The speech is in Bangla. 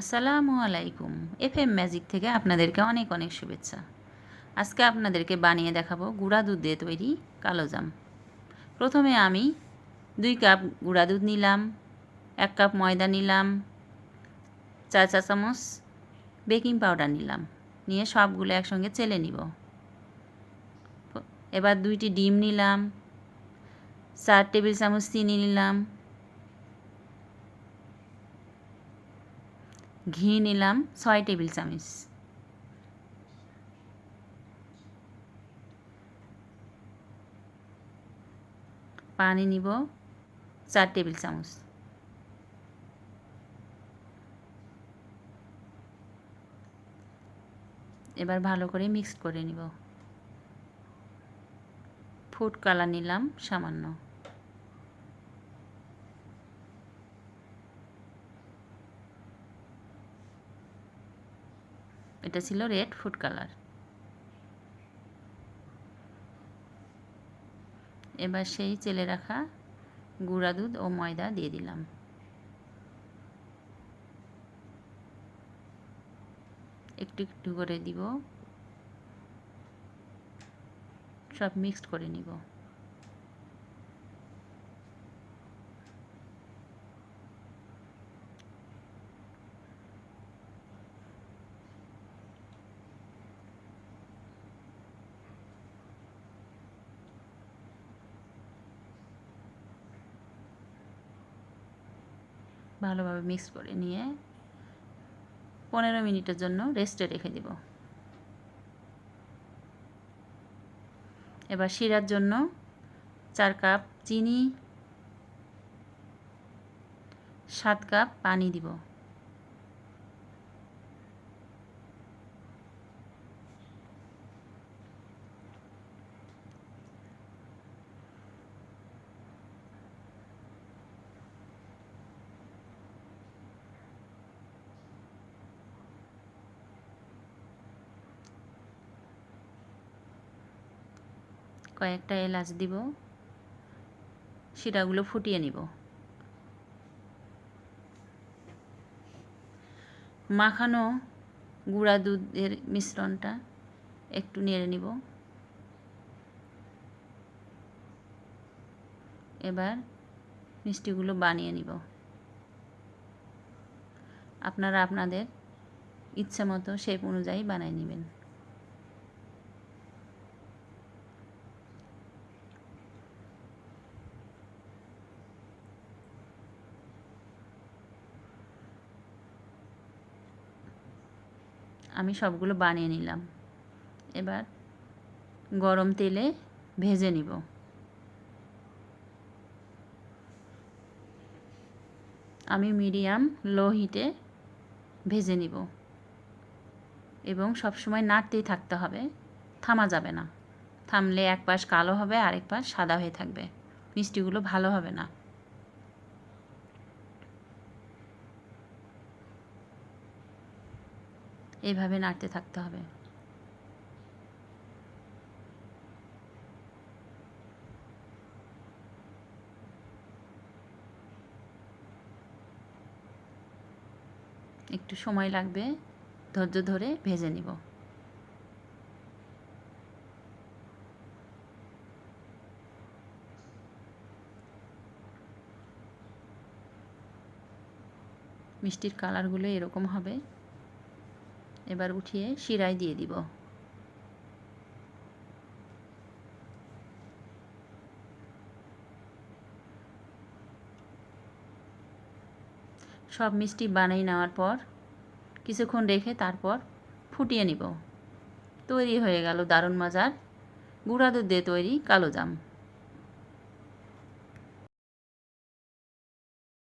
আসসালামু আলাইকুম। এফ এম ম্যাজিক থেকে আপনাদেরকে অনেক অনেক শুভেচ্ছা। আজকে আপনাদেরকে বানিয়ে দেখাবো গুঁড়া দুধ দিয়ে তৈরি কালো জাম। প্রথমে আমি দুই কাপ গুঁড়া দুধ নিলাম, এক কাপ ময়দা নিলাম চা চা চামচ বেকিং পাউডার নিলাম। নিয়ে সবগুলো একসঙ্গে চেলে নিব। এবার দুইটি ডিম নিলাম, চার টেবিল চামচ চিনি নিলাম ঘি নিলাম, ছয় টেবিল চামচ। পানি নিব, চার টেবিল চামচ। এবার ভালো করে মিক্স করে নিব। ফুড কালার নিলাম, সামান্য। এটা ছিল রেড ফুড কালার এবার সেই চেলে রাখা গুঁড়া দুধ ও ময়দা দিয়ে দিলাম। একটু একটু করে দিব। সব মিক্সড করে নিব। ভালোভাবে মিক্স করে নিয়ে পনেরো মিনিটের জন্য রেস্টে রেখে দিব। এবার শিরার জন্য চার কাপ চিনি, সাত কাপ পানি দিব। কয়েকটা এলাচ দিব, শিরাগুলো ফুটিয়ে নিব। মাখানো গুঁড়া দুধের মিশ্রণটা একটু নেড়ে নিব। এবার মিষ্টিগুলো বানিয়ে নিব। আপনারা আপনাদের ইচ্ছা মতো শেপ অনুযায়ী বানিয়ে নেবেন। আমি সবগুলো বানিয়ে নিলাম। এবার গরম তেলে ভেজে নিব। আমি মিডিয়াম লো হিটে ভেজে নিব। এবং সবসময় নাড়তেই থাকতে হবে। থামা যাবে না। থামলে এক পাশ কালো হবে, আরেক পাশ সাদা হয়ে থাকবে। মিষ্টিগুলো ভালো হবে না। এইভাবে নাড়তে থাকতে হবে। একটু সময় লাগবে, ধৈর্য ধরে ভেজে নিব। মিষ্টির কালারগুলো এরকম হবে। এবার উঠিয়ে শিরায় দিয়ে দিব। সব মিষ্টি বানাই নেওয়ার পর, কিছুক্ষণ রেখে তারপর ফুটিয়ে নিব। তৈরি হয়ে গেল দারুণ মজার গুঁড়া দুধ দিয়ে তৈরি কালো জাম।